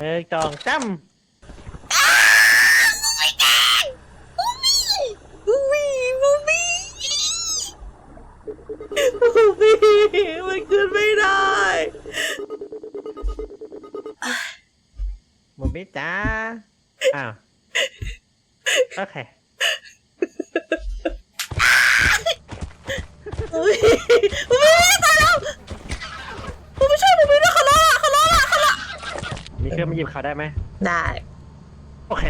Ê, tròn trăm mình cứ biết rồi mình biết ta à โอเคบูบี้บูบี้ตายแล้วบูบี้ช่วยบูบี้ด้วยเขาล้อละเขาล้อละเขาล้อมีเครื่องมาหยิบเขาได้ไหมได้โอเค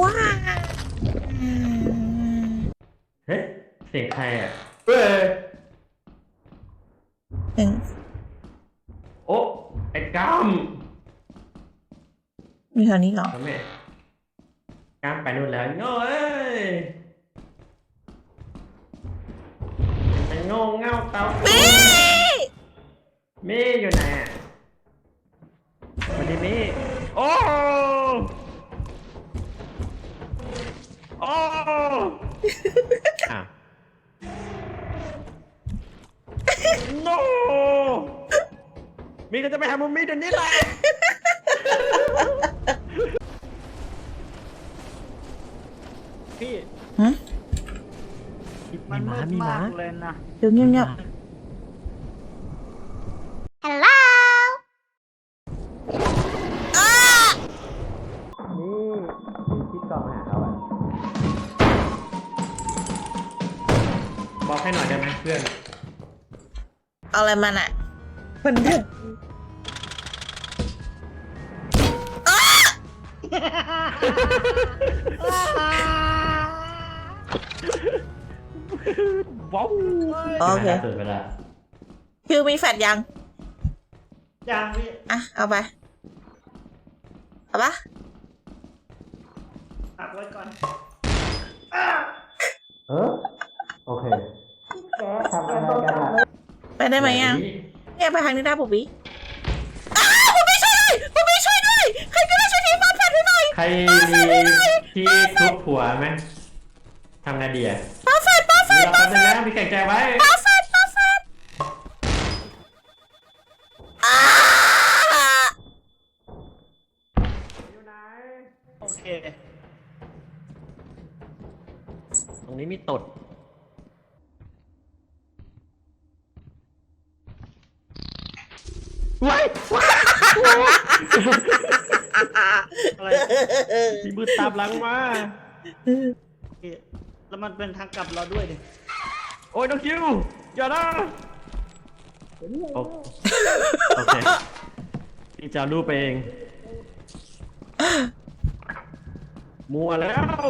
ว้าเฮ้ยเสียงใครอะเอ้ยหนึ่งโอ้ไอ้กาม มีแถวนี้เหรอทำไมกามไปนู่นแล้วโง่เอ้ยไอ้โง่เง่าเตาบี้มีอยู่ไหนอะสวัสดีมีโอ้โอ้อะ no มีก็จะไปหามุมมีเดี๋ยวนี้แหละ พี่ฮะมันมืดมากเลยนะเดี๋ยวเงียบนี่พี่คิดกล่องหาเขาอะบอกให้หน่อยได้ไหมเพื่อนๆเอาอะไรมันอะ มันเถอะ ว้าวโอเคเปิดเวลาคิวมีแฟดยัง ยังพี่อะ เอาไป เอาปะตักไว้ก่อนเออโอเคทำอะไรกันล่ะไปได้ไหมยังเนี่ยไปทางนี้ได้ปุ๊บบี้ รมีที่ทุบหัวไหมทำไงดีอะมาแฟดมาแฟมีดเรามาแป๊บแฟนึงดนะมีแข่งใจไว้มาแฟดมาแฟดอ้าอยู่ไหน โอเค ตรงนี้มีตดว้ายว้าย อะไรมีมือตามหลังมาโอเคแล้วมันเป็นทางกลับเราด้วยดิโอ้ยน้องคิวอย่านะโอโอเคพี่จะเอารูปไปเองมัวแล้ว